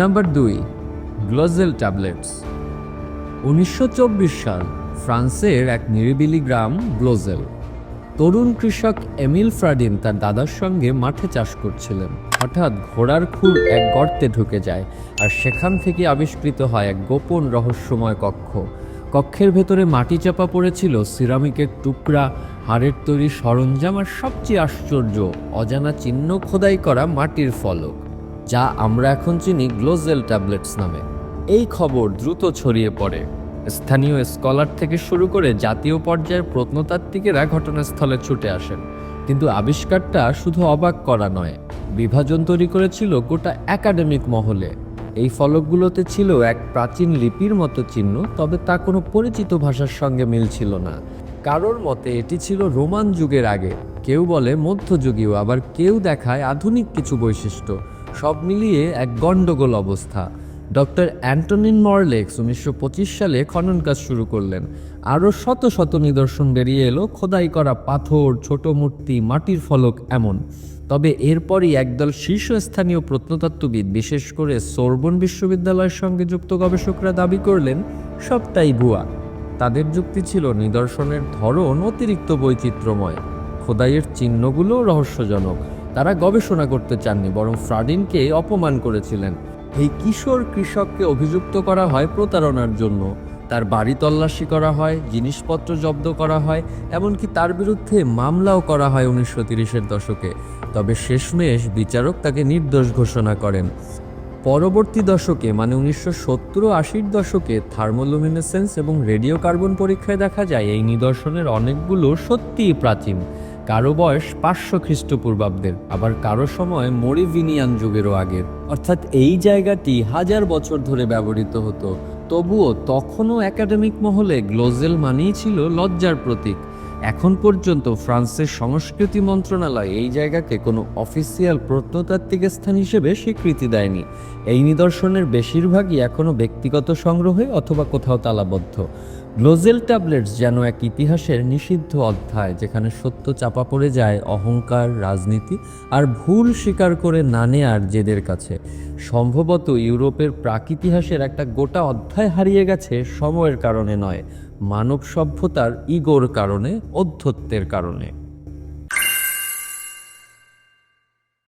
Number দুই গ্লোজেল tablets উনিশশো চব্বিশ সাল ফ্রান্সের এক নিরিবিলি গ্রাম গ্লোজেল তরুণ কৃষক এমিল ফ্রাডিন তার দাদার সঙ্গে মাঠে চাষ করছিলেন। হঠাৎ ঘোড়ার খুর এক গর্তে ঢুকে যায় আর সেখান থেকে আবিষ্কৃত হয় এক গোপন রহস্যময় কক্ষ। কক্ষের ভেতরে মাটি চাপা পড়েছিল, সিরামিকের টুকরা, হাড়ের তৈরি সরঞ্জাম আর সবচেয়ে আশ্চর্য, অজানা চিহ্ন খোদাই করা মাটির ফলক। যা আমরা এখন চিনি গ্লোজেল ট্যাবলেটস নামে। এই খবর দ্রুত ছড়িয়ে পড়ে। স্থানীয় স্কলার থেকে শুরু করে জাতীয় পর্যায়ের প্রত্নতাত্ত্বিকেরা ঘটনাস্থলে ছুটে আসেন। কিন্তু আবিষ্কারটা শুধু অবাক করা নয়, বিভাজন তৈরি করেছিল গোটা একাডেমিক মহলে। এই ফলকগুলোতে ছিল এক প্রাচীন লিপির মতো চিহ্ন, তবে তা কোনো পরিচিত ভাষার সঙ্গে মিলছিল না। কারোর মতে, এটি ছিল রোমান যুগের আগে। কেউ বলে মধ্যযুগীয়, আবার কেউ দেখায় আধুনিক কিছু বৈশিষ্ট্য। সব মিলিয়ে এক গণ্ডগোল অবস্থা। ডক্টর অ্যান্টনিন মরলেক্স উনিশশো পঁচিশ সালে খনন কাজ শুরু করলেন। আরও শত শত নিদর্শন বেরিয়ে এলো, খোদাই করা পাথর, ছোট মূর্তি, মাটির ফলক এমন। তবে এরপরই একদল শীর্ষস্থানীয় প্রত্নতত্ত্ববিদ, বিশেষ করে সোরবন বিশ্ববিদ্যালয়ের সঙ্গে যুক্ত গবেষকরা দাবি করলেন, সবটাই ভুয়া। তাদের যুক্তি ছিল, নিদর্শনের ধরন অতিরিক্ত বৈচিত্র্যময়। খোদাইয়ের চিহ্নগুলোও রহস্যজনক। তারা গবেষণা করতে চাননি, বরং ফ্রাডিনকে অপমান করেছিলেন। এই কিশোর কৃষককে অভিযুক্ত করা হয় প্রতারণার জন্য। তার বাড়ি তল্লাশি করা হয়, জিনিসপত্র জব্দ করা হয়, এমনকি তার বিরুদ্ধে মামলাও করা হয় উনিশশো তিরিশের দশকে। তবে শেষমেশ বিচারক তাকে নির্দোষ ঘোষণা করেন। পরবর্তী দশকে মানে উনিশশো সত্তর আশির দশকে, থার্মোলুমিনেসেন্স এবং রেডিও কার্বন পরীক্ষায় দেখা যায় এই নিদর্শনের অনেকগুলো সত্যিই প্রাচীন। কারও বয়স পাঁচশো খ্রিস্টপূর্বাব্দের, আবার কারও সময় মরিভিনিয়ান যুগেরও আগের। অর্থাৎ এই জায়গাটি হাজার বছর ধরে ব্যবহৃত হতো। তবুও তখনও একাডেমিক মহলে গ্লোজেল মানেই ছিল লজ্জার প্রতীক। এখন পর্যন্ত ফ্রান্সের সংস্কৃতি মন্ত্রণালয় এই জায়গাকে কোনো অফিসিয়াল প্রত্নতাত্ত্বিক স্থান হিসেবে স্বীকৃতি দেয়নি। এই নিদর্শনের বেশিরভাগই এখনও ব্যক্তিগত সংগ্রহে অথবা কোথাও তালাবদ্ধ। গ্লোজেল ট্যাবলেটস যেন এক ইতিহাসের নিষিদ্ধ অধ্যায়, যেখানে সত্য চাপা পড়ে যায়, অহংকার, রাজনীতি আর ভুল স্বীকার করে না নেয়ার জেদের কাছে। সম্ভবত ইউরোপের প্রাক ইতিহাসের একটা গোটা অধ্যায় হারিয়ে গেছে সময়ের কারণে নয়। মানব সভ্যতার ইগোর কারণে অধ্যত্বের কারণে।